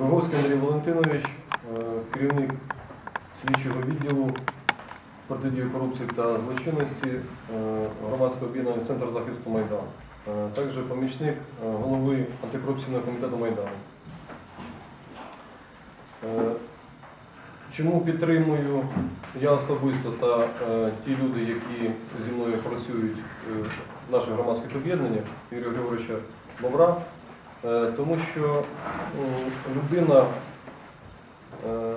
Виговський Андрій Валентинович, е, керівник слідчого відділу протидії корупції та злочинності е, громадського об'єднання Центр захисту Майдану. Е, Також помічник голови антикорупційного комітету Майдану. Чому підтримую я особисто та ті люди, які зі мною працюють в наших громадських об'єднаннях Юрія Григоровича Бобра? Е, Тому що людина, е,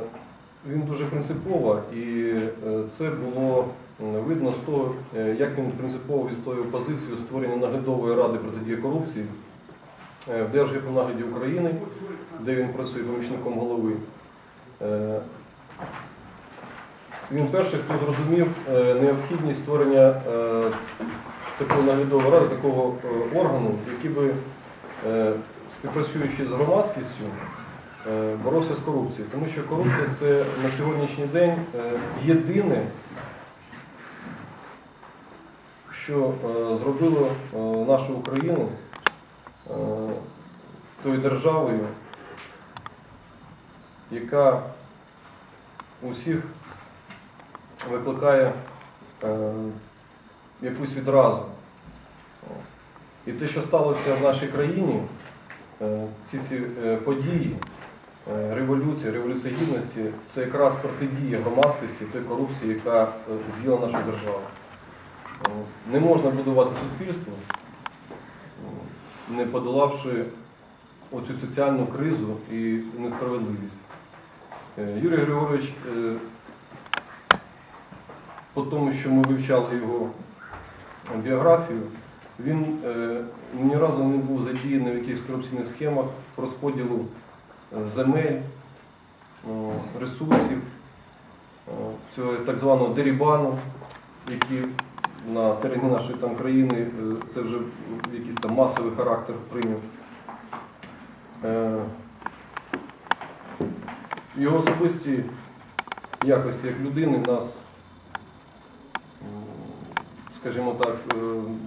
він дуже принципова, і е, це було видно з того, як він принципово відстоював позицію створення наглядової ради протидії корупції в Держгіпнагляді України, де він працює помічником голови. Він перший, хто зрозумів необхідність створення такої наглядової ради, такого органу, який би, співпрацюючи з громадськістю, е, боровся з корупцією. Тому що корупція це на сьогоднішній день е, єдине, що е, зробило е, нашу Україну е, тою державою, яка усіх викликає е, якусь відразу. І те, що сталося в нашій країні, е, ці всі е, події, е, революція, революція гідності, це якраз протидія громадськості той корупції, яка з'їла нашу державу. Не можна будувати суспільство, не подолавши оцю соціальну кризу і несправедливість. Юрій Григорович, по тому, що ми вивчали його біографію, він е, ні разу не був задіяний в якихось корупційних схемах розподілу е, земель, о, ресурсів, о, цього так званого дерібану, який на терені нашої там країни е, це вже якийсь там масовий характер прийняв. Е, Його особисті якості як людини нас, скажімо так, е,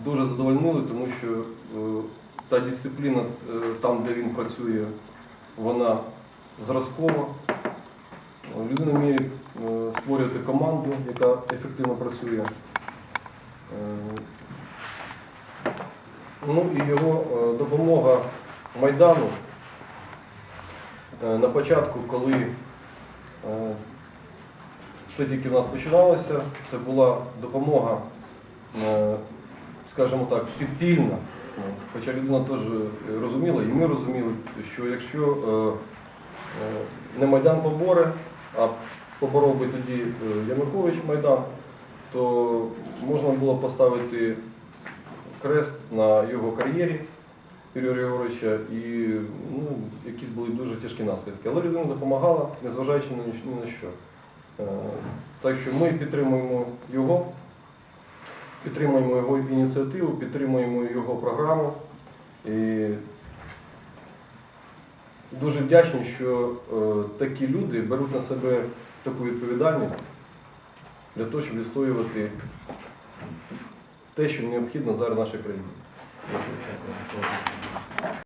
дуже задовольнили, тому що е, та дисципліна е, там, де він працює, вона зразкова. Людина вміє створювати команду, яка ефективно працює. Ну і його допомога Майдану на початку, коли е, це тільки в нас починалося, це була допомога, скажімо так, підпільна. Ну, Хоча людина теж розуміла, і ми розуміли, що якщо е, е, не Майдан поборе, а поборов би тоді е, Янукович Майдан, то можна було поставити крест на його кар'єрі. Юрія Григоровича, і ну, якісь були дуже тяжкі наслідки. Але людина допомагала, незважаючи ні, на- що. Е, Так що ми підтримуємо його, підтримуємо його ініціативу, підтримуємо його програму. І дуже вдячні, що е, такі люди беруть на себе таку відповідальність для того, щоб відстоювати те, що необхідно зараз нашій країні.